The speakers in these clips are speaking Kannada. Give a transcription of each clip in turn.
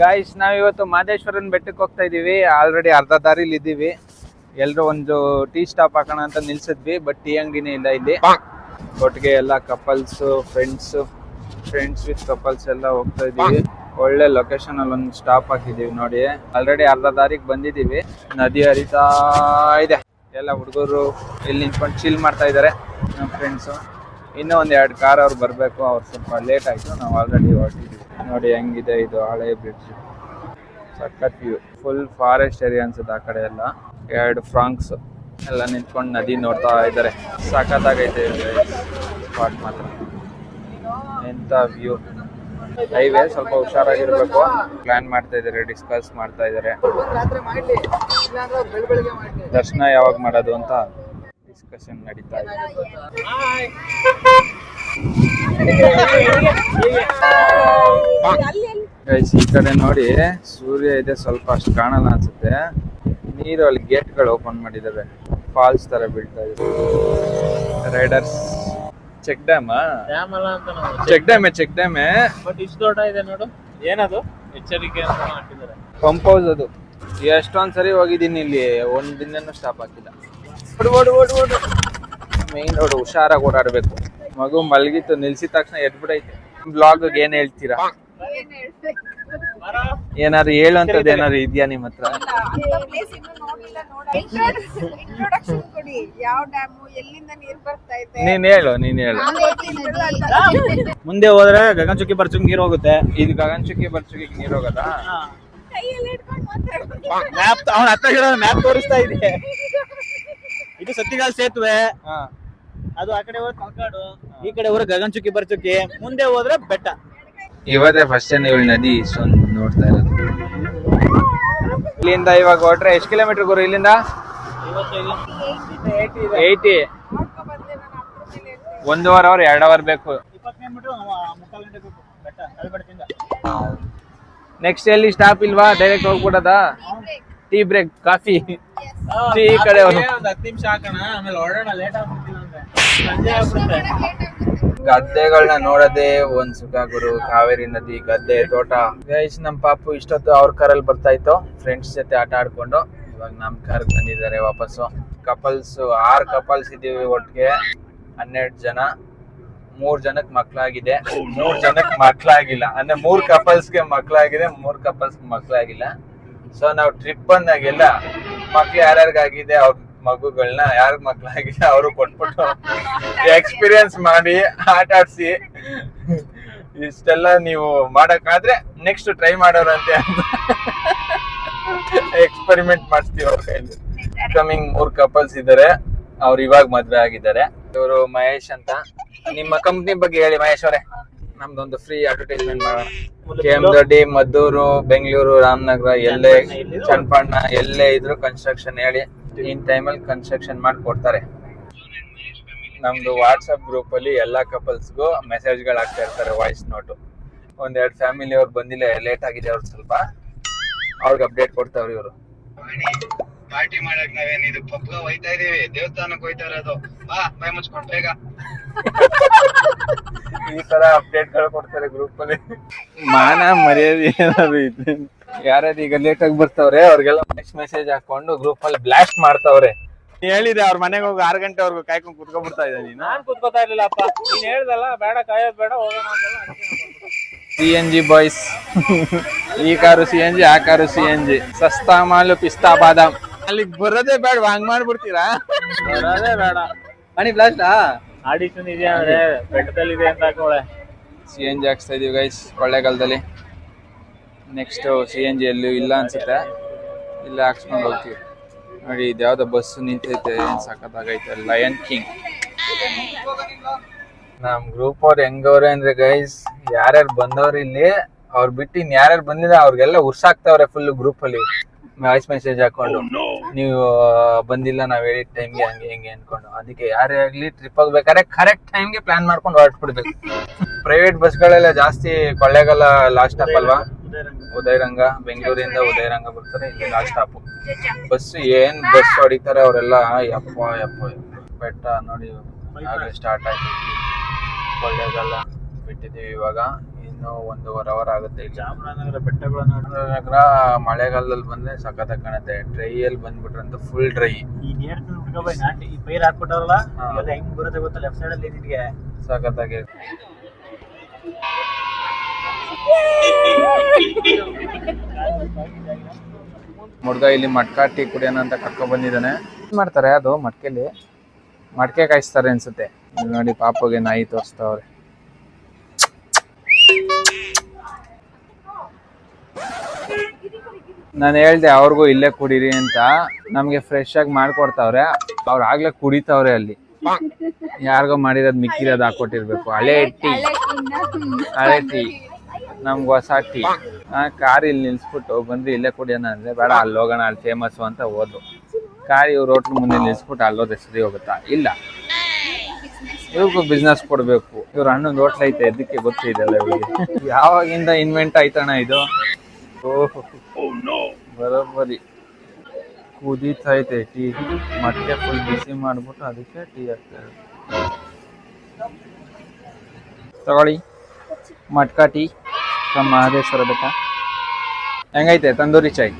ಗಾಯ್ಸ್ ನಾವ್ ಇವತ್ತು ಮಾದೇಶ್ವರನ್ ಬೆಟ್ಟಕ್ಕೆ ಹೋಗ್ತಾ ಇದೀವಿ. ಆಲ್ರೆಡಿ ಅರ್ಧ ದಾರಿಲಿ ಇದ್ದೀವಿ. ಎಲ್ರು ಒಂದು ಟೀ ಸ್ಟಾಪ್ ಹಾಕೋಣ ಅಂತ ನಿಲ್ಸಿದ್ವಿ ಬಟ್ ಟೀ ಅಂಗಡಿನೇ ಇಲ್ಲ ಇಲ್ಲಿ. ಒಟ್ಟಿಗೆ ಎಲ್ಲ couples friends friends with couples ಎಲ್ಲ ಹೋಗ್ತಾ ಇದೀವಿ. ಒಳ್ಳೆ ಲೊಕೇಶನ್ ಅಲ್ಲಿ ಒಂದು ಸ್ಟಾಪ್ ಹಾಕಿದೀವಿ ನೋಡಿ. ಆಲ್ರೆಡಿ ಅರ್ಧ ದಾರಿಗೆ ಬಂದಿದೀವಿ. ನದಿ ಹರಿತಾ ಇದೆ. ಎಲ್ಲ ಹುಡುಗರು ಇಲ್ಲಿ ನಿಂತ್ಕೊಂಡು ಚಿಲ್ ಮಾಡ್ತಾ ಇದ್ದಾರೆ ನಮ್ಮ ಫ್ರೆಂಡ್ಸು ಇನ್ನೂ ಒಂದ್ ಎರಡು ಕಾರ್ ಅವ್ರು ಬರಬೇಕು, ಅವ್ರು ಸ್ವಲ್ಪ ಲೇಟ್ ಆಯ್ತು. ನಾವು ಆಲ್ರೆಡಿ ಹೊರಟಿದ್ವಿ. ನೋಡಿ ಹೆಂಗಿದೆ ಇದು ಹಳೆ ಬ್ರಿಡ್ಜ್ ಸಖತ್ ವ್ಯೂ ಫುಲ್ ಫಾರೆಸ್ಟ್ ಏರಿಯಾ ಅನ್ಸುತ್ತೆ ಆ ಕಡೆ ಎಲ್ಲ. ಎರಡು ಫ್ರಾಂಕ್ಸ್ ಎಲ್ಲ ನಿಂತ್ಕೊಂಡು ನದಿ ನೋಡ್ತಾ ಇದ್ದಾರೆ. ಸಖತ್ತಾಗೈತೆ ಸ್ಪಾಟ್ ಮಾತ್ರ. ಎಂತ ವ್ಯೂ ಹೈವೇ ಸ್ವಲ್ಪ ಹುಷಾರಾಗಿರ್ಬೇಕು. ಪ್ಲಾನ್ ಮಾಡ್ತಾ ಇದ್ದಾರೆ ಡಿಸ್ಕಸ್ ಮಾಡ್ತಾ ಇದ್ದಾರೆ. ದರ್ಶನ ಯಾವಾಗ ಮಾಡೋದು ಅಂತ ಡಿಸ್ಕಷನ್ ನಡೀತಾ ಇದೆ. ಈ ಕಡೆ ನೋಡಿ ಸೂರ್ಯ ಇದೆ ಸ್ವಲ್ಪ ಅಷ್ಟು ಕಾಣಲ್ಲ ಅನ್ಸುತ್ತೆ. ನೀರು ಅಲ್ಲಿ ಗೇಟ್ಗಳು ಓಪನ್ ಮಾಡಿದಾವೆ. ಫಾಲ್ಸ್ ತರ ಬೀಳ್ತಾ ಇದೆ. ರೈಡರ್ಸ್ ಚೆಕ್ ಡ್ಯಾಮ್ ಡ್ಯಾಮ್ ಅಲ್ಲ ಅಂತ ಚೆಕ್ ಡ್ಯಾಮೆ ಚೆಕ್ ಡ್ಯಾಮೆ ಬಟ್ ಇಷ್ಟು ದೊಡ್ಡ ಇದೆ ನೋಡು. ಏನದು? ಎಚ್ಚರಿಕೆ ಅಂತ ಹಾಕಿದ್ದಾರೆ. ಪಂಪ್ ಹೌಸ್ ಅದು. ಎಷ್ಟೊಂದ್ ಸರಿ ಹೋಗಿದ್ದೀನಿ ಇಲ್ಲಿ. ಒಂದ್ ದಿನನೂ ಸ್ಟಾಪ್ ಹಾಕಿಲ್ಲ ಓಡು ಓಡು ಓಡು ಓಡು. ಮೇನ್ ರೋಡ್ ಹುಷಾರಾಗಿ ಓಡಾಡ್ಬೇಕು. ಮಗು ಮಲಗಿತ್ತು ನಿಲ್ಸಿದ ತಕ್ಷಣ ಎದ್ಬಿಡೈತೆ. ಬ್ಲಾಗ್ ಏನ್ ಹೇಳ್ತೀರಾ? ಏನಾದ್ರು ಹೇಳುವಂತದ್ದು ಏನಾದ್ರು ಇದೆಯಾ ನಿಮ್ಮ ಹತ್ರ? ಪ್ಲೇಸ್ ಇನ್ನೂ ನೋಡಿಲ್ಲ ಇಂಟ್ರೊಡಕ್ಷನ್ ಕೊಡಿ. ಯಾವ ಡ್ಯಾಮು ಎಲ್ಲಿಂದ ನೀರ್ ಬರ್ತಾ ಇದೆ? ನೀನ್ ಹೇಳು ನೀನ್ ಹೇಳು. ಮುಂದೆ ಹೋದ್ರೆ ಗಗನಚುಕ್ಕಿ ಬರ್ಚುಕ್ ನೀರ್ ಹೋಗುತ್ತೆ. ಇದು ಗಗನಚುಕ್ಕಿ ಬರ್ಚುಕ್ಕಿ ನೀರ್ ಹೋಗದಾ? ಮ್ಯಾಪ್ ಅವನ ಹತ್ತಿರ ಮ್ಯಾಪ್ ತೋರಿಸ್ತಾ ಇದೆ. ಇದು ಸತ್ತಿಗಾಲ್ ಸೇತುವೆ. ಹಾ. ಅದು ಆ ಕಡೆ ಹೋದ್ರೆ ತಲಕಾಡು ಈ ಕಡೆ ಹೋದ್ರೆ ಗಗನಚುಕ್ಕಿ ಬರ್ಚುಕ್ಕಿ ಮುಂದೆ ಹೋದ್ರೆ ಬೆಟ್ಟ. ಇವತ್ತೇ ಫಸ್ಟ್ ಟೈಮ್ ಇವಳು ನದಿ ಇಷ್ಟೊಂದು ನೋಡ್ತಾ ಇರೋದು. ಇಲ್ಲಿಂದ ಇವಾಗ ಹೊಟ್ರೆ ಎಷ್ಟು ಕಿಲೋಮೀಟರ್ ಗುರು ಇಲ್ಲಿಂದ? ಏಯ್ಟಿ. ಒಂದೂವರೆ ಅವರ್ ಎರಡು ಅವರ್ ಬೇಕು. ನೆಕ್ಸ್ಟ್ ಎಲ್ಲಿ ಸ್ಟಾಪ್ ಇಲ್ವಾ? Direct ಹೋಗ್ಬಿಡದ? Tea break coffee. Tea ಈ ಕಡೆ ಒಂದು ಹತ್ತು ನಿಮಿಷ ಹಾಕೋಣ ಆಮೇಲೆ ಹೊರಡೋಣ ಲೇಟ್ ಆಗ್ಬಿಡುತ್ತೆ ಗದ್ದೆಗಳನ್ನ ನೋಡೋದೇ ಒಂದ್ ಸುಖ ಗುರು ಕಾವೇರಿ ನದಿ, ಗದ್ದೆ, ತೋಟ. ಗೈಸ್, ನಮ್ ಪಾಪು ಇಷ್ಟೊತ್ತು ಅವ್ರ ಕಾರಲ್ಲಿ ಬರ್ತಾ ಇತ್ತು. ಫ್ರೆಂಡ್ಸ್ ಜೊತೆ ಆಟ ಆಡ್ಕೊಂಡು. ಇವಾಗ ನಮ್ ಕಾರ್ ಬಂದಿದ್ದಾರೆ ವಾಪಸ್ಸು. ಕಪಲ್ಸ್ ಆರ್ ಕಪಲ್ಸ್ ಇದೀವಿ ಒಟ್ಟಿಗೆ ಹನ್ನೆರಡು ಜನ. ಮೂರ್ ಜನಕ್ ಮಕ್ಳಾಗಿದೆ. ಮೂರ್ ಜನಕ್ ಮಕ್ಳಾಗಿಲ್ಲ. ಅಂದ್ರೆ ಮೂರ್ ಕಪಲ್ಸ್ಗೆ ಮಕ್ಳಾಗಿದೆ, ಮೂರ್ ಕಪಲ್ಸ್ ಮಕ್ಳಾಗಿಲ್ಲ. ಸೊ ನಾವು ಟ್ರಿಪ್ ಬಂದಾಗೆಲ್ಲ ಮಕ್ಳು ಯಾರ್ಯಾರಿಗಾಗಿದೆ, ಅವ್ರ ಮಗುಗಳನ್ನ ಯಾರ ಮಕ್ಕಳಾಗಿ ಅವರು ಕೊಟ್ಬಿಟ್ಟು ಎಕ್ಸ್ಪೀರಿಯನ್ಸ್ ಮಾಡಿ ಆಟ ಆಡ್ಸಿ. ಇಷ್ಟೆಲ್ಲ ನೀವು ಮಾಡಕ್ಕಾದ್ರೆ ನೆಕ್ಸ್ಟ್ ಟ್ರೈ ಮಾಡೋರಂತೆ ಅಂತ ಎಕ್ಸ್ಪೆರಿಮೆಂಟ್ ಮಾಡ್ತೀವಿ ಅವ್ರ ಕೈಲಿ. ಕಮಿಂಗ್ ಮೂರ್ ಕಪಲ್ಸ್ ಇದ್ದಾರೆ ಅವ್ರು ಇವಾಗ ಮದ್ವೆ ಆಗಿದ್ದಾರೆ. ಇವರು ಮಹೇಶ್ ಅಂತ. ನಿಮ್ಮ ಕಂಪ್ನಿ ಬಗ್ಗೆ ಹೇಳಿ ಮಹೇಶ್ ಅವರೇ. ನಮ್ದೊಂದು ಫ್ರೀ ಅಡ್ವರ್ಟೈಸ್ಮೆಂಟ್ ಮಾಡೋಣ. ಕೆ ಎಂ ದೊಡ್ಡಿ ಮದ್ದೂರು ಬೆಂಗಳೂರು ರಾಮನಗರ ಎಲ್ಲೇ ಚನ್ನಪಣ್ಣ ಎಲ್ಲೇ ಇದ್ರು ಕನ್ಸ್ಟ್ರಕ್ಷನ್ ಹೇಳಿ. ಇನ್ ಟೈಮಲ್ಲಿ ಕನ್ಸ್ಟ್ರಕ್ಷನ್ ಮಾಡಿ ಕೊಡ್ತಾರೆ ನಮ್ದು ವಾಟ್ಸಪ್ ಗ್ರೂಪ್ ಅಲ್ಲಿ ಎಲ್ಲಾ ಕಪಲ್ಸ್ಗೂ ಮೆಸೇಜ್ಗಳು ಹಾಕ್ತಾ ಇರ್ತಾರೆ ವಾಯ್ಸ್ ನೋಟು ಒಂದೆರಡು ಫ್ಯಾಮಿಲಿ ಅವ್ರು ಬಂದಿಲ್ಲ ಲೇಟ್ ಆಗಿದೆ ಅವ್ರು ಸ್ವಲ್ಪ. ಅವ್ರಿಗೆ ಅಪ್ಡೇಟ್ ಕೊಡ್ತಾವ್ರಿ ಇವರು. ಪಾರ್ಟಿ ಮಾಡಕ್ ನಾವೇನ್ ಇದು ಪಬ್ಗ ಹೋಯ್ತಾ ಇದೀವಿ ದೇವಸ್ಥಾನಕ್ಕೆ ಹೋಯ್ತಾ ಇರೋದು. ಬಾ ಮೈ ಮುಚ್ಕೊಂಡ್ ಬೇಗ. ಈ ತರ ಅಪ್ಡೇಟ್ಗಳು ಕೊಡ್ತಾರೆ ಗ್ರೂಪ್ ಅಲ್ಲಿ. ಮಾನ ಮರ್ಯಾದೆ ಏನಾದ್ರು ಯಾರ್ಯಾರು ಈಗ ಲೇಟ್ ಆಗಿ ಬರ್ತಾವ್ರೆ ಅವ್ರಿಗೆಲ್ಲ ನೆಕ್ಸ್ಟ್ ಮೆಸೇಜ್ ಹಾಕೊಂಡು ಗ್ರೂಪ್ ಅಲ್ಲಿ ಬ್ಲಾಸ್ಟ್ ಮಾಡ್ತಾವ್ರೆ. ಹೇಳಿದೆ ಅವ್ರ ಮನೆಗೆ ಹೋಗಿ ಆರು ಗಂಟೆವರೆಗೂ ಕಾಯ್ಕೊಂಡು ಕುತ್ಕೊಂಡ್ಬಿಡ್ತಾ ಇದ್ದ ನೀನು. ನಾನ್ ಕುತ್ಕೋತಾ ಇರ್ಲಿಲ್ಲ ಅಪ್ಪ ನೀನ್ ಹೇಳ್ದಲ್ಲ ಬೇಡ ಕಾಯೋದ್ ಬೇಡ ಹೋಗೋಣ ಸಿ ಎನ್ ಜಿ ಬಾಯ್ಸ್ ಈ ಕಾರು ಸಿ ಎನ್ ಜಿ ಆ ಕಾರು ಸಿ ಎನ್ ಜಿ ಸಸ್ತಾ ಮಾಲು ಪಿಸ್ತಾ ಬಾದಾಮ್. ಅಲ್ಲಿಗೆ ಬರೋದೇ ಬೇಡ ಹಂಗ್ ಮಾಡ್ಬಿಡ್ತೀರಾ? ಬರೋದೇ ಬೇಡ. ಮಣಿ ಬ್ಲಾಸ್ಟಾ ಆಡಿಷನ್ ಇದೆಯಾ ಅಂದ್ರೆ ಬೆಟ್ಟದಲ್ಲಿ ಇದೆ ಅಂತ ಹಾಕೋಳೆ. ಸಿ ಎನ್ ಜಿ ಹಾಕ್ಸ್ತಾ ಇದೀವಿ ಗೈಸ್ ಕೊಳ್ಳೇಗಾಲದಲ್ಲಿ. ನೆಕ್ಸ್ಟ್ ಸಿ ಎನ್ ಜಿ ಎಲ್ಲೂ ಇಲ್ಲ ಅನ್ಸುತ್ತೆ. ಇಲ್ಲ ಹಾಕ್ಸ್ಕೊಂಡು ಹೋಗ್ತೀವಿ. ನೋಡಿ ಇದು ಯಾವ್ದು ಬಸ್ ನಿಂತೈತೆ ಏನು ಸಾಕತ್ತಾಗೈತೆ ಲಯನ್ ಕಿಂಗ್ ನಮ್ ಗ್ರೂಪ್ ಅವ್ರು ಹೆಂಗವ್ರೆ ಅಂದ್ರೆ ಗೈಸ್ ಯಾರ್ಯಾರು ಬಂದವ್ರು ಇಲ್ಲಿ ಅವ್ರು ಬಿಟ್ಟು ಇನ್ ಯಾರ್ಯಾರು ಬಂದಿಲ್ಲ ಅವ್ರಿಗೆಲ್ಲ ಉರ್ಸಾಕ್ತಾವ್ರೆ ಫುಲ್ ಗ್ರೂಪ್ ಅಲ್ಲಿ. ವಾಯ್ಸ್ ಮೆಸೇಜ್ ಹಾಕೊಂಡು. ನೀವು ಬಂದಿಲ್ಲ ನಾವ್ ಹೇಳಿದ ಟೈಮ್ಗೆ ಹಂಗೆ ಹಿಂಗೆ ಅನ್ಕೊಂಡು. ಅದಕ್ಕೆ ಯಾರೇ ಆಗ್ಲಿ ಟ್ರಿಪ್ ಹೋಗ್ಬೇಕಾದ್ರೆ ಕರೆಕ್ಟ್ ಟೈಮ್ಗೆ ಪ್ಲಾನ್ ಮಾಡ್ಕೊಂಡು ಹೊರಟ್ಬಿಡ್ಬೇಕು. ಪ್ರೈವೇಟ್ ಬಸ್ಗಳೆಲ್ಲ ಜಾಸ್ತಿ ಕೊಳ್ಳೇಗಾಲ ಲಾಸ್ಟ್ ಸ್ಟಾಪ್ ಅಲ್ವಾ? ಉದಯರಂಗ ಬೆಂಗಳೂರಿಂದ ಉದಯರಂಗ ಬರ್ತಾರೆ ಇಲ್ಲಿ ಲಾಸ್ಟ್ ಸ್ಟಾಪ್ ಬಸ್ ಏನ್ ಬಸ್ ಹೊಡಿತಾರೆ ಅವರೆಲ್ಲ ಯಪ್ಪ ಯಪ್ಪ. ಬೆಟ್ಟ ನೋಡಿ ಆಗಲೇ ಸ್ಟಾರ್ಟ್ ಆಯ್ತು. ಕೊಳ್ಳೇಗಾಲ ಬಿಟ್ಟಿದ್ದೀವಿ ಇವಾಗ. ಇನ್ನು ಒಂದೂವರೆ ಅವರ್ ಆಗುತ್ತೆ ಚಾಮರಾಜನಗರ ಬೆಟ್ಟಗಳ ನಗರ ಮಳೆಗಾಲದಲ್ಲಿ ಬಂದ್ರೆ ಸಖತ್ ಕಾಣುತ್ತೆ. ಡ್ರೈ ಅಲ್ಲಿ ಅಂತ ಫುಲ್ ಡ್ರೈ ಈ ನೇರ್ ಈ ಪೈರ್ ಹೆಂಗ್ ಬರುತ್ತೆ ಗೊತ್ತಾ ಲೆಫ್ಟ್ ಸೈಡ್ ಅಲ್ಲಿ ಸಖತ್ ಸಖತ್ತಾಗಿ ಹುಡ್ಗ ಇಲ್ಲಿ ಮಟ್ಕಾ ಟೀ ಕುಡಿಯೋಣ ಅಂತ ಕರ್ಕೊ ಬಂದಿದ್ದಾನೆ. ಮಾಡ್ತಾರೆ ಅದು? ಮಟ್ಕೆಲಿ ಮಟ್ಕೆ ಕಾಯಿಸ್ತಾರೆ ಅನ್ಸುತ್ತೆ. ನೋಡಿ ಪಾಪಗೆ ನಾಯಿ ತೋರಿಸ್ತಾವ್ರೆ. ನಾನು ಹೇಳ್ದೆ ಅವ್ರಿಗೂ ಇಲ್ಲೇ ಕುಡೀರಿ ಅಂತ. ನಮಗೆ ಫ್ರೆಶ್ ಆಗಿ ಮಾಡ್ಕೊಡ್ತಾವ್ರೆ. ಅವ್ರು ಆಗ್ಲೇ ಕುಡಿತಾವ್ರೆ ಅಲ್ಲಿ. ಯಾರಿಗೋ ಮಾಡಿರೋದು ಮಿಕ್ಕಿರೋದು ಹಾಕೊಟ್ಟಿರ್ಬೇಕು ಹಳೆ ಟೀ. ಹಳೆ ಟೀ ನಮ್ಗೆ ಹೊಸ ಟೀ ಆ, ಕಾರ್ ಇಲ್ಲಿ ನಿಲ್ಸ್ಬಿಟ್ಟು ಬಂದು ಇಲ್ಲೇ ಕುಡಿಯೋಣ ಅಂದ್ರೆ ಬೇಡ, ಅಲ್ಲಿ ಹೋಗೋಣ, ಅಲ್ಲಿ ಫೇಮಸ್ ಅಂತ ಹೋದ್ರು. ಕಾರ್ ಇವ್ರು ಹೋಟ್ಲ್ ಮುಂದೆ ನಿಲ್ಸ್ಬಿಟ್ಟು ಅಲ್ಲೋದ್ರೆ ಸರಿ ಹೋಗುತ್ತಾ? ಇಲ್ಲ. ಇವ್ರಿಗೂ ಬಿಸ್ನೆಸ್ ಕೊಡ್ಬೇಕು. ಇವ್ರ ಹಣ್ಣೊಂದು ಹೋಟ್ಲ್ ಐತೆ ಇದಕ್ಕೆ ಗೊತ್ತಿದೆಲ್ಲ ಇವ್ರಿಗೆ? ಯಾವಾಗಿಂದ ಇನ್ವೆಂಟ್ ಆಯ್ತಣ ಇದು? ಬರೋಬ್ಬರಿ. ಕುದೀತೈತೆ ಟೀ. ಮತ್ತೆ ಫುಲ್ ಬಿಸಿ ಮಾಡ್ಬಿಟ್ಟು ಅದಕ್ಕೆ ಟೀ ಹಾಕ್ತಾರೆ ತಗೊಳ್ಳಿ. ಮಟ್ಕಾ ಟೀ. ಫ್ರಮ್ ಮಹದೇಶ್ವರ ಬೆಟ್ಟ. ಹೆಂಗೈತೆ ತಂದೂರಿ ಚಾಯ್?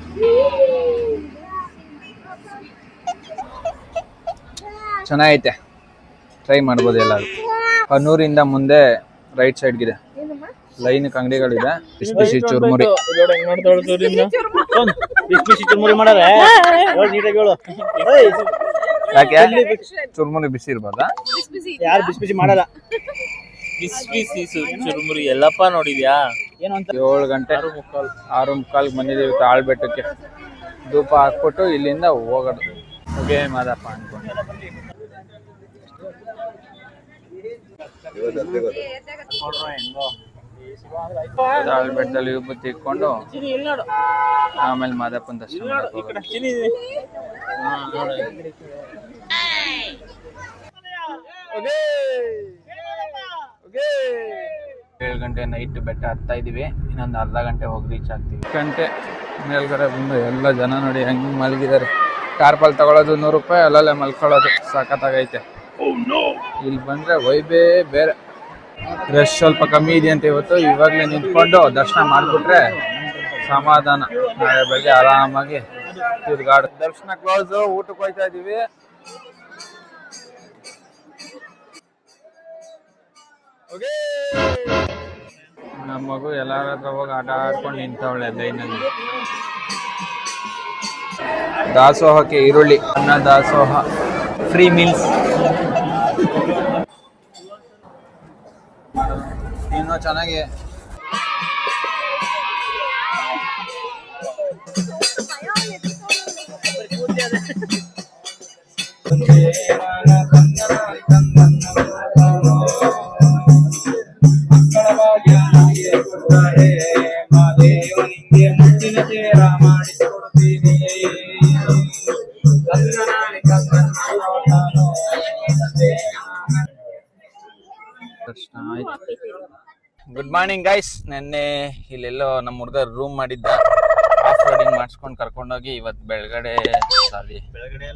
ಚೆನ್ನಾಗೈತೆ. ಟ್ರೈ ಮಾಡ್ಬೋದು ಎಲ್ಲರೂ. ಕನ್ನೂರಿಂದ ಮುಂದೆ ರೈಟ್ ಸೈಡ್ಗಿದೆ ಲೈನ್ ಅಂಗಡಿಗಳಿದೆ ಬಿಸಿ ಬಿಸಿ ಚುರ್ಮುರಿ. ಯಾಕೆ? ಚುರ್ಮುರಿ ಬಿಸಿ ಇರ್ಬೋದಾ? ಯಾರು ಬಿಸಿ ಬಿಸಿ ಮಾಡಲ್ಲ? ಬಿಸಿ ಬಿಸಿ ಚುರ್ಮುರಿ ಎಲ್ಲಪ್ಪ ನೋಡಿದ್ಯಾ? ಏನು ಅಂತ ಏಳು ಗಂಟೆ ಆರು ಮುಕ್ಕಾಲ್ಗೆ ಬಂದಿದ್ದೀವಿ ತಾಳ್ಬೆಟ್ಟಕ್ಕೆ ಧೂಪ ಹಾಕ್ಬಿಟ್ಟು ಇಲ್ಲಿಂದ ಹೋಗೋದು. ಹೋಗೇ ಮಾದಪ್ಪ ಅನ್ಕೊಂಡು. ತಾಳ್ಬೆಟ್ಟದಲ್ಲಿ ವಿಭೂತಿ ಇಟ್ಕೊಂಡು ಆಮೇಲೆ ಮಾದಪ್ಪನ ದರ್ಶನ Okay. ಹೋಗೋದು. ಏಳು ಗಂಟೆ ನೈಟ್ ಬೆಟ್ಟ ಹತ್ತಾ ಇದೀವಿ ಇನ್ನೊಂದು ಅರ್ಧ ಗಂಟೆ ಹೋಗಿ ರೀಚ್ ಆಗ್ತೀವಿ. ಗಂಟೆ ಮೇಲ್ಗಡೆ ಬಂದು ಎಲ್ಲ ಜನ ನೋಡಿ ಹೆಂಗೆ ಮಲಗಿದ್ದಾರೆ. ಟಾರ್ಪಲ್ ತಗೊಳ್ಳೋದು ನೂರು ರೂಪಾಯಿ, ಅಲ್ಲಲ್ಲೇ ಮಲ್ಕೊಳ್ಳೋದು. ಸಖತ್ತಾಗೈತೆ ಇಲ್ಲಿ ಬಂದ್ರೆ ವೈಬೇ ಬೇರೆ. ರಶ್ ಸ್ವಲ್ಪ ಕಮ್ಮಿ ಇದೆ ಅಂತ ಇವತ್ತು. ಇವಾಗಲೇ ನಿಂತ್ಕೊಂಡು ದರ್ಶನ ಮಾಡಿಬಿಟ್ರೆ ಸಮಾಧಾನ. ನಾಳೆ ಆರಾಮಾಗಿ ತಿರ್ಗಾಡ. ದರ್ಶನ ಕ್ಲೋಸ್ ಊಟಕ್ಕೆ ಹೋಯ್ತಾ ಇದೀವಿ ನಮ್ಮ ಮಗು ಎಲ್ಲಾರ ಹತ್ರ ಹೋಗಿ ಆಟ ಆಡ್ಕೊಂಡು ನಿಂತವಳೆ ಲೈನಲ್ಲಿ ದಾಸೋಹಕ್ಕೆ ಈರುಳ್ಳಿ ಅನ್ನ ದಾಸೋಹ ಫ್ರೀ ಮೀಲ್ಸ್ ಇನ್ನೂ ಚೆನ್ನಾಗಿ ದರ್ಶನ ಆಯ್ತು. ಗುಡ್ ಮಾರ್ನಿಂಗ್ ಗೈಸ್ ನೆನ್ನೆ ಇಲ್ಲೆಲ್ಲೋ ನಮ್ಮ ಹುಡುಗ ರೂಮ್ ಮಾಡಿದ್ದ. ಆಫ್ ರೋಡಿಂಗ್ ಮಾಡಿಸ್ಕೊಂಡು ಕರ್ಕೊಂಡೋಗಿ ಇವತ್ತು ಬೆಳಗಡೆ ಸಾರಿ ಬೆಳಗಡೆ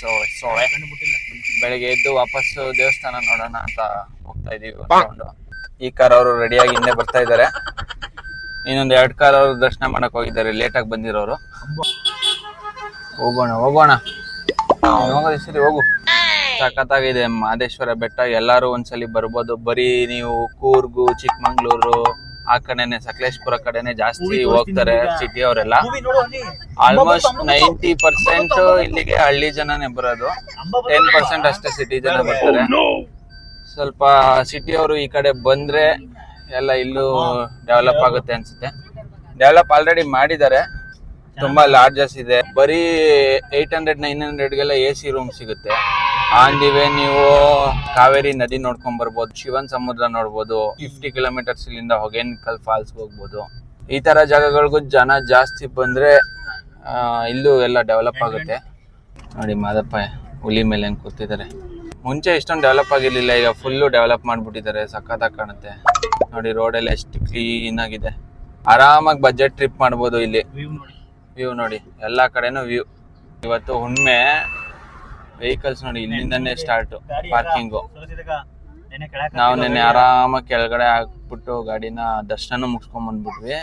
ಸೊ ಬೆಳಗ್ಗೆ. ಎದ್ದು ವಾಪಸ್ಸು ದೇವಸ್ಥಾನ ನೋಡೋಣ ಅಂತ ಹೋಗ್ತಾ ಇದೀವಿ ಈ ಕಾರ್ ಅವರು ರೆಡಿಯಾಗಿ ಹಿಂದೆ ಬರ್ತಾ ಇದ್ದಾರೆ. ಇನ್ನೊಂದು ಎರಡು ಕಾರ್ ಅವರು ದರ್ಶನ ಮಾಡಕ್ ಹೋಗಿದ್ದಾರೆ. ಲೇಟಾಗಿ ಬಂದಿರೋರು. ಹೋಗೋಣ ಹೋಗೋಣ. ಹೋಗೋದು ಸರಿ ಹೋಗು. ಸಖತ್ತಾಗಿದೆ ಮಹದೇಶ್ವರ ಬೆಟ್ಟ ಎಲ್ಲರೂ ಒಂದ್ಸಲಿ ಬರ್ಬೋದು. ಬರೀ ನೀವು ಕೂರ್ಗು ಚಿಕ್ಕಮಂಗ್ಳೂರು ಆ ಕಡೆನೆ ಸಕಲೇಶ್ಪುರ ಕಡೆನೆ ಜಾಸ್ತಿ ಹೋಗ್ತಾರೆ ಸಿಟಿ ಅವರೆಲ್ಲ. ಆಲ್ಮೋಸ್ಟ್ ನೈಂಟಿ ಪರ್ಸೆಂಟ್ ಇಲ್ಲಿಗೆ ಹಳ್ಳಿ ಜನನೇ ಬರೋದು. ಟೆನ್ ಪರ್ಸೆಂಟ್ ಅಷ್ಟೇ ಸಿಟಿ ಜನ ಬರ್ತಾರೆ. ಸ್ವಲ್ಪ ಸಿಟಿ ಅವರು ಈ ಕಡೆ ಬಂದ್ರೆ ಎಲ್ಲ ಇಲ್ಲೂ ಡೆವಲಪ್ ಆಗುತ್ತೆ ಅನ್ಸುತ್ತೆ. ಡೆವಲಪ್ ಆಲ್ರೆಡಿ ಮಾಡಿದ್ದಾರೆ. ತುಂಬಾ ಲಾರ್ಜಸ್ ಇದೆ. ಬರೀ ಏಟ್ ಹಂಡ್ರೆಡ್ ನೈನ್ ಹಂಡ್ರೆಡ್ಗೆಲ್ಲ ಎ ಸಿ ರೂಮ್ ಸಿಗುತ್ತೆ. ಆನ್ ದಿ ವೇ ನೀವು ಕಾವೇರಿ ನದಿ ನೋಡ್ಕೊಂಡ್ ಬರ್ಬೋದು ಶಿವನ್ ಸಮುದ್ರ ನೋಡ್ಬೋದು ಫಿಫ್ಟಿ ಕಿಲೋಮೀಟರ್ಸ್ ಇಲ್ಲಿಂದ ಹೊಗೇನಕಲ್ ಫಾಲ್ಸ್ ಹೋಗ್ಬೋದು. ಈ ತರ ಜಾಗಗಳಿಗೂ ಜನ ಜಾಸ್ತಿ ಬಂದ್ರೆ ಇಲ್ಲೂ ಎಲ್ಲ ಡೆವಲಪ್ ಆಗುತ್ತೆ. ನೋಡಿ ಮಾದಪ್ಪ ಹುಲಿ ಮೇಲೆ ಹೆಂಗ್ ಕೂತಿದ್ದಾರೆ. ಮುಂಚೆ ಇಷ್ಟೊಂದು ಡೆವಲಪ್ ಆಗಿರ್ಲಿಲ್ಲ ಈಗ ಫುಲ್ಲು ಡೆವಲಪ್ ಮಾಡ್ಬಿಟ್ಟಿದ್ದಾರೆ ಸಖತ್ತಾಗಿ ಕಾಣುತ್ತೆ. ನೋಡಿ ರೋಡ್ ಎಲ್ಲ ಎಷ್ಟು ಕ್ಲೀನ್ ಆಗಿದೆ. ಆರಾಮಾಗಿ ಬಜೆಟ್ ಟ್ರಿಪ್ ಮಾಡ್ಬೋದು ಇಲ್ಲಿ. ವ್ಯೂ ನೋಡಿ. ಎಲ್ಲಾ ಕಡೆನೂ ವ್ಯೂ ಇವತ್ತು ಹುಣ್ಮೆ ವೆಹಿಕಲ್ಸ್ ನೋಡಿ ಇಲ್ಲಿಂದನೇ ಸ್ಟಾರ್ಟ್ ಪಾರ್ಕಿಂಗ್ ನಾವು ನೆನ್ನೆ ನಿನ್ನೆ ಆರಾಮ ಆರಾಮಾಗಿ ಕೆಳಗಡೆ ಹಾಕ್ಬಿಟ್ಟು ಗಾಡಿನ ದರ್ಶನ ಮುಗಿಸ್ಕೊಂಡ್ ಬಂದ್ಬಿಟ್ವಿ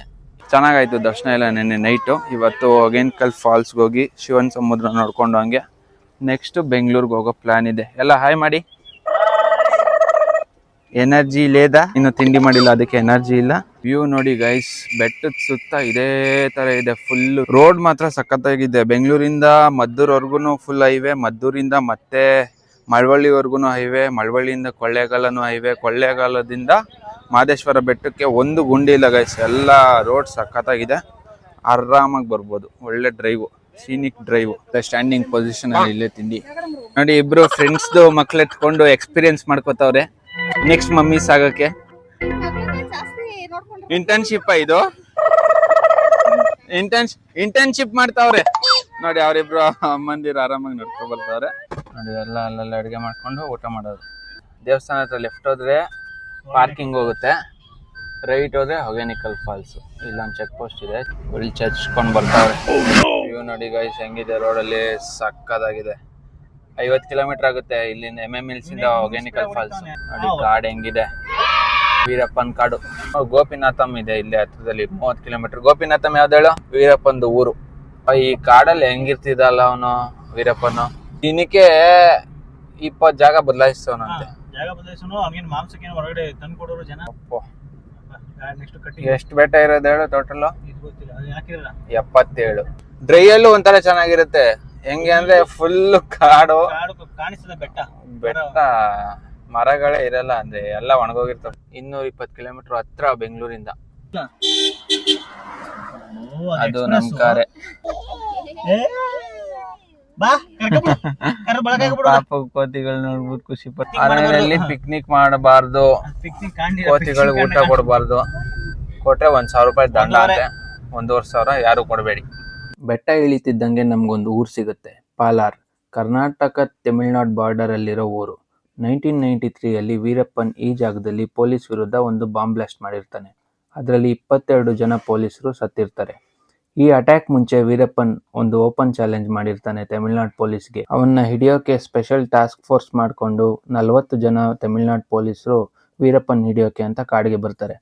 ಚೆನ್ನಾಗಾಯ್ತು ದರ್ಶನ ಎಲ್ಲ ನಿನ್ನೆ ನೈಟು ಇವತ್ತು ಒಗೇನ್ಕಲ್ ಫಾಲ್ಸ್ಗೆ ಹೋಗಿ ಶಿವನ್ ಸಮುದ್ರ ನೋಡ್ಕೊಂಡು ಹಂಗೆ ನೆಕ್ಸ್ಟ್ ಬೆಂಗಳೂರಿಗೆ ಹೋಗೋ ಪ್ಲಾನ್ ಇದೆ. ಎಲ್ಲ ಹಾಯ್ ಮಾಡಿ. ಎನರ್ಜಿ ಲೇದ ಇನ್ನು ತಿಂಡಿ ಮಾಡಿಲ್ಲ ಅದಕ್ಕೆ ಎನರ್ಜಿ ಇಲ್ಲ. ವ್ಯೂ ನೋಡಿ ಗೈಸ್ ಬೆಟ್ಟದ ಸುತ್ತ ಇದೇ ತರ ಇದೆ ಫುಲ್ ರೋಡ್ ಮಾತ್ರ ಸಖತ್ತಾಗಿದೆ. ಬೆಂಗಳೂರಿಂದ ಮದ್ದೂರ್ವರ್ಗು ಫುಲ್ ಹೈವೇ ಮದ್ದೂರಿಂದ ಮತ್ತೆ ಮಳವಳ್ಳಿವರೆಗೂ ಹೈವೇ ಮಳವಳ್ಳಿಯಿಂದ ಕೊಳ್ಳೇಗಾಲನು ಹೈವೇ ಕೊಳ್ಳೇಗಾಲದಿಂದ ಮಾದೇಶ್ವರ ಬೆಟ್ಟಕ್ಕೆ ಒಂದು ಗುಂಡಿ ಇಲ್ಲ ಗೈಸ್ ಎಲ್ಲ ರೋಡ್ ಸಖತ್ತಾಗಿದೆ. ಆರಾಮಾಗಿ ಬರ್ಬೋದು, ಒಳ್ಳೆ drive scenic drive standing position ಅಲ್ಲಿ ಇಲ್ಲೇ ತಿಂಡಿ. ನೋಡಿ ಇಬ್ರು ಫ್ರೆಂಡ್ಸ್ದು ಮಕ್ಳು ಎತ್ಕೊಂಡು ಎಕ್ಸ್ಪೀರಿಯನ್ಸ್ ಮಾಡ್ಕೋತಾವ್ರೆ. ನೆಕ್ಸ್ಟ್ ಮಮ್ಮಿ ನೋಡ್ಕೊಂಡು ಇಂಟರ್ನ್ಶಿಪ್ ಇದು? ಇಂಟರ್ನ್ಶ್ ಇಂಟರ್ನ್ಶಿಪ್ ಮಾಡ್ತಾವ್ರೆ. ನೋಡಿ ಅವರಿಬ್ರು ಅಮ್ಮಂದಿರು ಆರಾಮಾಗಿ ನೋಡ್ಕೊ ಬರ್ತಾವ್ರೆ. ನೋಡಿ ಎಲ್ಲ ಅಲ್ಲೆಲ್ಲ ಅಡುಗೆ ಮಾಡ್ಕೊಂಡು ಊಟ ಮಾಡೋದು. ದೇವಸ್ಥಾನ ಹತ್ರ ಲೆಫ್ಟ್ ಹೋದ್ರೆ ಪಾರ್ಕಿಂಗ್ ಹೋಗುತ್ತೆ. ರೈಟ್ ಹೋದ್ರೆ ಹೊಗೆನಿಕಲ್ ಫಾಲ್ಸ್ ಇಲ್ಲೊಂದು ಚೆಕ್ ಪೋಸ್ಟ್ ಇದೆ. ಫುಲ್ ಚಚ್ಕೊಂಡು ಬರ್ತಾವ್ರೆ. ಇವ್ ನೋಡಿ ಗೈಸ್ ಹೆಂಗಿದೆ ರೋಡಲ್ಲಿ ಸಕ್ಕದಾಗಿದೆ. ಐವತ್ತು ಕಿಲೋಮೀಟರ್ ಆಗುತ್ತೆ. ಇಲ್ಲಿಂದ ಎಂ ಎಂ ಇಂದ ಹೊಗೆನಿಕಲ್ ಫಾಲ್ಸ್ ನೋಡಿ ಕಾಡ್ ಹೆಂಗಿದೆ. ವೀರಪ್ಪನ್ ಕಾಡು. ಗೋಪಿನಾಥಂ ಇದೆ ಇಲ್ಲಿ ಹತ್ರದಲ್ಲಿ ಮೂವತ್ ಕಿಲೋಮೀಟರ್. ಗೋಪಿನಾಥಂ ಯಾವ್ದು ಹೇಳು? ವೀರಪ್ಪನ ಊರು. ಈ ಕಾಡಲ್ಲಿ ಹೆಂಗಿರ್ತಿದಲ್ಲ ಅವನು ವೀರಪ್ಪನು? ದಿನಕ್ಕೆ ಇಪ್ಪತ್ ಜಾಗ ಬದಲಾಯಿಸ್ತವನಂತೆ ಎಷ್ಟು ಬೆಟ್ಟ ಇರೋದು ಹೇಳು ಟೋಟಲ್ ಎಪ್ಪತ್ತೇಳು. ಡ್ರೈ ಅಲ್ಲೂ ಒಂಥರ ಚೆನ್ನಾಗಿರುತ್ತೆ. ಹೆಂಗೆ ಅಂದ್ರೆ ಫುಲ್ ಕಾಡು. ಕಾಡು ಕಾಣಿಸ್ತದೆ ಬೆಟ್ಟ. ಬೆಟ್ಟ. ಮರಗಳೇ ಇರಲ್ಲ ಅಂದ್ರೆ ಎಲ್ಲ ಒಣಗೋಗಿರ್ತವೆ. ಇನ್ನೂರ ಇಪ್ಪತ್ತು ಕಿಲೋಮೀಟರ್ ಹತ್ರ ಬೆಂಗಳೂರಿಂದ. ಅದು. ನಮ್ ಕಾರೆ. ಕೋತಿಗಳು ನೋಡ್ಬೋದು ಖುಷಿ ಪಟ್ಟು ಅರಣ್ಯದಲ್ಲಿ ಪಿಕ್ನಿಕ್ ಮಾಡಬಾರ್ದು. ಕೋತಿಗಳಿಗೆ ಊಟ. ಕೊಡಬಾರ್ದು. ಕೊಟ್ರೆ ಒಂದ್ ಸಾವಿರ ರೂಪಾಯಿ ದಂಡ ಆದ್ರೆ ಒಂದೂವರೆ ಸಾವಿರ ಯಾರು ಕೊಡಬೇಡಿ. ಬೆಟ್ಟ ಇಳಿತಿದ್ದಂಗೆ ನಮ್ಗೊಂದು ಊರು ಸಿಗುತ್ತೆ. ಪಾಲಾರ್ ಕರ್ನಾಟಕ ತಮಿಳ್ನಾಡು ಬಾರ್ಡರ್ ಅಲ್ಲಿರೋ ಊರು. ನೈನ್ಟೀನ್ ನೈನ್ಟಿ ತ್ರೀಯಲ್ಲಿ ವೀರಪ್ಪನ್ ಈ ಜಾಗದಲ್ಲಿ ಪೊಲೀಸ್ ವಿರುದ್ಧ ಒಂದು ಬಾಂಬ್ ಬ್ಲಾಸ್ಟ್ ಮಾಡಿರ್ತಾನೆ. ಅದರಲ್ಲಿ ಇಪ್ಪತ್ತೆರಡು ಜನ ಪೊಲೀಸರು ಸತ್ತಿರ್ತಾರೆ. ಈ ಅಟ್ಯಾಕ್ ಮುಂಚೆ ವೀರಪ್ಪನ್ ಒಂದು ಓಪನ್ ಚಾಲೆಂಜ್ ಮಾಡಿರ್ತಾನೆ ತಮಿಳ್ನಾಡು ಪೊಲೀಸ್ಗೆ. ಅವನ್ನ ಹಿಡಿಯೋಕೆ ಸ್ಪೆಷಲ್ ಟಾಸ್ಕ್ ಫೋರ್ಸ್ ಮಾಡಿಕೊಂಡು ನಲವತ್ತು ಜನ ತಮಿಳ್ನಾಡು ಪೊಲೀಸರು ವೀರಪ್ಪನ್ ಹಿಡಿಯೋಕೆ ಅಂತ ಕಾಡಿಗೆ ಬರ್ತಾರೆ.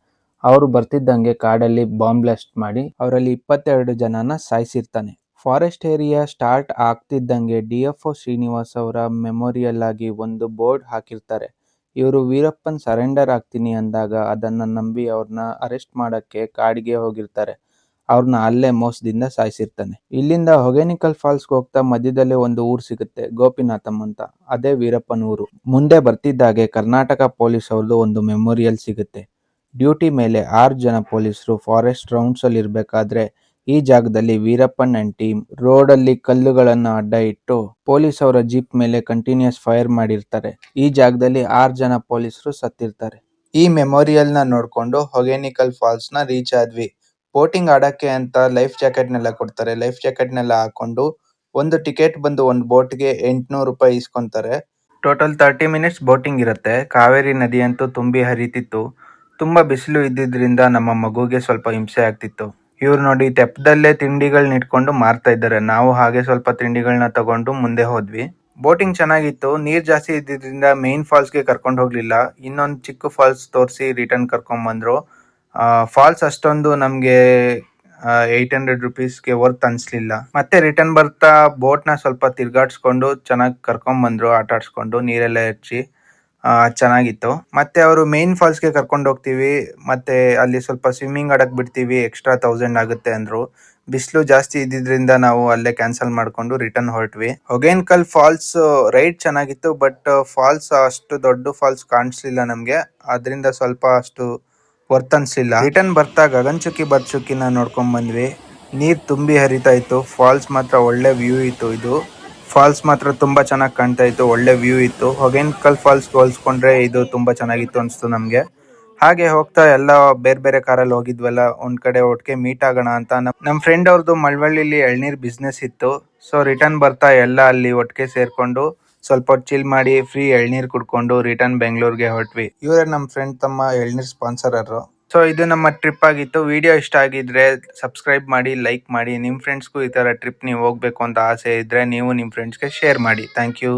ಅವರು ಬರ್ತಿದ್ದಂಗೆ ಕಾಡಲ್ಲಿ ಬಾಂಬ್ ಬ್ಲಾಸ್ಟ್ ಮಾಡಿ ಅವರಲ್ಲಿ ಇಪ್ಪತ್ತೆರಡು ಜನನ ಸಾಯಿಸಿರ್ತಾನೆ. ಫಾರೆಸ್ಟ್ ಏರಿಯಾ ಸ್ಟಾರ್ಟ್ ಆಗ್ತಿದ್ದಂಗೆ ಡಿ ಎಫ್ ಒ ಶ್ರೀನಿವಾಸ್ ಅವರ ಮೆಮೋರಿಯಲ್ ಆಗಿ ಒಂದು ಬೋರ್ಡ್ ಹಾಕಿರ್ತಾರೆ. ಇವರು ವೀರಪ್ಪನ್ ಸರೆಂಡರ್ ಆಗ್ತೀನಿ ಅಂದಾಗ ಅದನ್ನ ನಂಬಿ ಅವ್ರನ್ನ ಅರೆಸ್ಟ್ ಮಾಡಕ್ಕೆ ಕಾಡಿಗೆ ಹೋಗಿರ್ತಾರೆ. ಅವ್ರನ್ನ ಅಲ್ಲೇ ಮೋಸದಿಂದ ಸಾಯಿಸಿರ್ತಾನೆ. ಇಲ್ಲಿಂದ ಹೊಗೆನಿಕಲ್ ಫಾಲ್ಸ್ಗೆ ಹೋಗ್ತಾ ಮಧ್ಯದಲ್ಲೇ ಒಂದು ಊರು ಸಿಗುತ್ತೆ, ಗೋಪಿನಾಥಂ ಅಂತ. ಅದೇ ವೀರಪ್ಪನ ಊರು. ಮುಂದೆ ಬರ್ತಿದ್ದಾಗೆ ಕರ್ನಾಟಕ ಪೊಲೀಸ್ ಅವ್ರದ್ದು ಒಂದು ಮೆಮೋರಿಯಲ್ ಸಿಗುತ್ತೆ. ಡ್ಯೂಟಿ ಮೇಲೆ ಆರು ಜನ ಪೊಲೀಸರು ಫಾರೆಸ್ಟ್ ರೌಂಡ್ಸಲ್ಲಿ ಇರ್ಬೇಕಾದ್ರೆ ಈ ಜಾಗದಲ್ಲಿ ವೀರಪ್ಪನ್ ಅಂಡ್ ಟೀಮ್ ರೋಡ್ ಅಲ್ಲಿ ಕಲ್ಲುಗಳನ್ನ ಅಡ್ಡ ಇಟ್ಟು ಪೊಲೀಸ್ ಅವರ ಜೀಪ್ ಮೇಲೆ ಕಂಟಿನ್ಯೂಸ್ ಫೈರ್ ಮಾಡಿರ್ತಾರೆ. ಈ ಜಾಗದಲ್ಲಿ ಆರ್ ಜನ ಪೊಲೀಸರು ಸತ್ತಿರ್ತಾರೆ. ಈ ಮೆಮೋರಿಯಲ್ನ ನೋಡ್ಕೊಂಡು ಹೊಗೆನಿಕಲ್ ಫಾಲ್ಸ್ನ ರೀಚ್ ಆದ್ವಿ. ಬೋಟಿಂಗ್ ಆಡಕ್ಕೆ ಅಂತ ಲೈಫ್ ಜಾಕೆಟ್ ನೆಲ್ಲ ಕೊಡ್ತಾರೆ. ಲೈಫ್ ಜಾಕೆಟ್ ನೆಲ್ಲ ಹಾಕೊಂಡು ಒಂದು ಟಿಕೆಟ್ ಬಂದು ಒಂದು ಬೋಟ್ಗೆ ಎಂಟುನೂರು ರೂಪಾಯಿ ಇಸ್ಕೊಂತಾರೆ ಟೋಟಲ್ ತರ್ಟಿ ಮಿನಿಟ್ಸ್ ಬೋಟಿಂಗ್ ಇರುತ್ತೆ. ಕಾವೇರಿ ನದಿ ಅಂತೂ ತುಂಬಿ ಹರಿತಿತ್ತು. ತುಂಬಾ ಬಿಸಿಲು ಇದ್ದಿದ್ರಿಂದ ನಮ್ಮ ಮಗುಗೆ ಸ್ವಲ್ಪ ಹಿಂಸೆ ಆಗ್ತಿತ್ತು. ಇವ್ರು ನೋಡಿ ತೆಪ್ಪದಲ್ಲೇ ತಿಂಡಿಗಳನ್ನ ಇಟ್ಕೊಂಡು ಮಾರ್ತಾ ಇದ್ದಾರೆ. ನಾವು ಹಾಗೆ ಸ್ವಲ್ಪ ತಿಂಡಿಗಳನ್ನ ತಗೊಂಡು ಮುಂದೆ ಹೋದ್ವಿ. ಬೋಟಿಂಗ್ ಚೆನ್ನಾಗಿತ್ತು. ನೀರ್ ಜಾಸ್ತಿ ಇದ್ದಿದ್ರಿಂದ ಮೇನ್ ಫಾಲ್ಸ್ಗೆ ಕರ್ಕೊಂಡು ಹೋಗ್ಲಿಲ್ಲ. ಇನ್ನೊಂದು ಚಿಕ್ಕ ಫಾಲ್ಸ್ ತೋರಿಸಿ ರಿಟರ್ನ್ ಕರ್ಕೊಂಡ್ ಬಂದ್ರು. ಫಾಲ್ಸ್ ಅಷ್ಟೊಂದು ನಮ್ಗೆ ಏಯ್ಟ್ ಹಂಡ್ರೆಡ್ ರುಪೀಸ್ಗೆ ವರ್ತ್ ಅನ್ಸ್ಲಿಲ್ಲ. ಮತ್ತೆ ರಿಟರ್ನ್ ಬರ್ತಾ ಬೋಟ್ನ ಸ್ವಲ್ಪ ತಿರ್ಗಾಡ್ಸ್ಕೊಂಡು ಚೆನ್ನಾಗಿ ಕರ್ಕೊಂಡ್ ಬಂದ್ರು ಆಟ ಆಡ್ಸ್ಕೊಂಡು ನೀರೆಲ್ಲ ಹೆಚ್ಚಿ ಚೆನ್ನಾಗಿತ್ತು. ಮತ್ತೆ ಅವರು ಮೇನ್ ಫಾಲ್ಸ್ಗೆ ಕರ್ಕೊಂಡು ಹೋಗ್ತೀವಿ. ಮತ್ತೆ ಅಲ್ಲಿ ಸ್ವಲ್ಪ ಸ್ವಿಮ್ಮಿಂಗ್ ಆಡಕ್ಕೆ ಬಿಡ್ತೀವಿ. ಎಕ್ಸ್ಟ್ರಾ ತೌಸಂಡ್ ಆಗುತ್ತೆ ಅಂದ್ರು. ಬಿಸಿಲು ಜಾಸ್ತಿ ಇದ್ದಿದ್ರಿಂದ ನಾವು ಅಲ್ಲೇ ಕ್ಯಾನ್ಸಲ್ ಮಾಡ್ಕೊಂಡು ರಿಟರ್ನ್ ಹೊರಟ್ವಿ. ಹೊಗೇನ್ಕಲ್ ಫಾಲ್ಸ್ ರೈಡ್ ಚೆನ್ನಾಗಿತ್ತು ಬಟ್ ಫಾಲ್ಸ್ ಅಷ್ಟು ದೊಡ್ಡ ಫಾಲ್ಸ್ ಕಾಣಿಸ್ಲಿಲ್ಲ ನಮಗೆ. ಅದರಿಂದ ಸ್ವಲ್ಪ ಅಷ್ಟು ವರ್ತ್ ಅನ್ಸ್ಲಿಲ್ಲ. ರಿಟರ್ನ್ ಬರ್ತಾ ಗಗನಚುಕ್ಕಿ ಬರ್ಚುಕ್ಕಿನ ನೋಡ್ಕೊಂಡ್ ಬಂದ್ವಿ. ನೀರ್ ತುಂಬಿ ಹರಿತಾ ಇತ್ತು. ಫಾಲ್ಸ್ ಮಾತ್ರ ಒಳ್ಳೆ ವ್ಯೂ ಇತ್ತು ಇದು. ಫಾಲ್ಸ್ ಮಾತ್ರ ತುಂಬಾ ಚೆನ್ನಾಗಿ ಕಾಣ್ತಾ ಇತ್ತು, ಒಳ್ಳೆ ವ್ಯೂ ಇತ್ತು. ಹೊಗೇನ್ಕಲ್ ಫಾಲ್ಸ್ ಹೋಲ್ಸ್ಕೊಂಡ್ರೆ ಇದು ತುಂಬಾ ಚೆನ್ನಾಗಿತ್ತು ಅನ್ಸ್ತು ನಮಗೆ. ಹಾಗೆ ಹೋಗ್ತಾ ಎಲ್ಲ ಬೇರೆ ಬೇರೆ ಕಾರಲ್ಲಿ ಹೋಗಿದ್ವಲ್ಲ, ಒಂದ್ ಕಡೆ ಒಟ್ಟಿಗೆ ಮೀಟ್ ಆಗೋಣ ಅಂತ. ನಮ್- ನಮ್ ಫ್ರೆಂಡ್ ಅವ್ರದ್ದು ಮಳವಳ್ಳಿಲಿ ಎಳ್ನೀರ್ ಬಿಸ್ನೆಸ್ ಇತ್ತು. ಸೊ ರಿಟರ್ನ್ ಬರ್ತಾ ಎಲ್ಲ ಅಲ್ಲಿ ಒಟ್ಟಿಗೆ ಸೇರ್ಕೊಂಡು ಸ್ವಲ್ಪ ಚಿಲ್ ಮಾಡಿ ಫ್ರೀ ಎಳ್ನೀರು ಕುಡ್ಕೊಂಡು ರಿಟರ್ನ್ ಬೆಂಗಳೂರಿಗೆ ಹೊರಟ್ವಿ. ಇವರೇ ನಮ್ಮ ಫ್ರೆಂಡ್ ತಮ್ಮ ಎಳ್ನೀರ್ ಸ್ಪಾನ್ಸರರು ಸೊ ಇದು ನಮ್ಮ ಟ್ರಿಪ್ ಆಗಿತ್ತು. ವಿಡಿಯೋ ಇಷ್ಟ ಆಗಿದ್ರೆ ಸಬ್ಸ್ಕ್ರೈಬ್ ಮಾಡಿ ಲೈಕ್ ಮಾಡಿ. ನಿಮ್ಮ ಫ್ರೆಂಡ್ಸ್ಗೂ ಈ ಥರ ಟ್ರಿಪ್ ನೀವು ಹೋಗ್ಬೇಕು ಅಂತ ಆಸೆ ಇದ್ರೆ ನೀವು ನಿಮ್ಮ ಫ್ರೆಂಡ್ಸ್ಗೆ ಶೇರ್ ಮಾಡಿ. Thank you